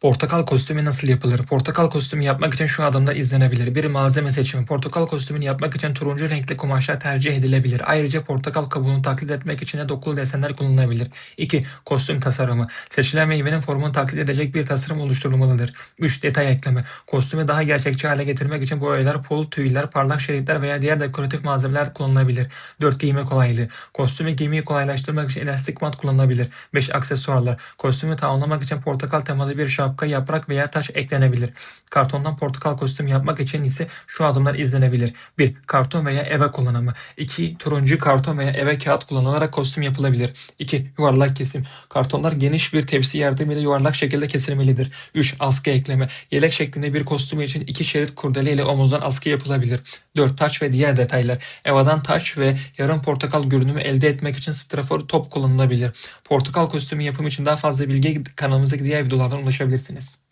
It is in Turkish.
Portakal kostümü nasıl yapılır? Portakal kostümü yapmak için şu adımda izlenebilir. Bir malzeme seçimi. Portakal kostümünü yapmak için turuncu renkli kumaşlar tercih edilebilir. Ayrıca portakal kabuğunu taklit etmek için de dokulu desenler kullanılabilir. 2. Kostüm tasarımı. Seçilen meyvenin formunu taklit edecek bir tasarım oluşturulmalıdır. 3. Detay ekleme. Kostümü daha gerçekçi hale getirmek için boyalar, pul, tüyler, parlak şeritler veya diğer dekoratif malzemeler kullanılabilir. 4. Giyme kolaylığı. Kostümü giymeyi kolaylaştırmak için elastik bant kullanılabilir. 5. Aksesuarlar. Kostümü tamamlamak için portakal temalı bir şapka, yaprak veya taş eklenebilir. Kartondan portakal kostüm yapmak için ise şu adımlar izlenebilir. 1. Karton veya eve kullanımı. 2. Turuncu karton veya eve kağıt kullanılarak kostüm yapılabilir. 2. Yuvarlak kesim. Kartonlar geniş bir tepsi yardımıyla yuvarlak şekilde kesilmelidir. 3. Askı ekleme. Yelek şeklinde bir kostüm için iki şerit kurdele ile omuzdan askı yapılabilir. 4. Taç ve diğer detaylar. Evadan taç ve yarım portakal görünümü elde etmek için strafor top kullanılabilir. Portakal kostümü yapımı için daha fazla bilgiye kanalımızdaki diğer videolardan ulaşabilirsiniz kullanabilirsiniz.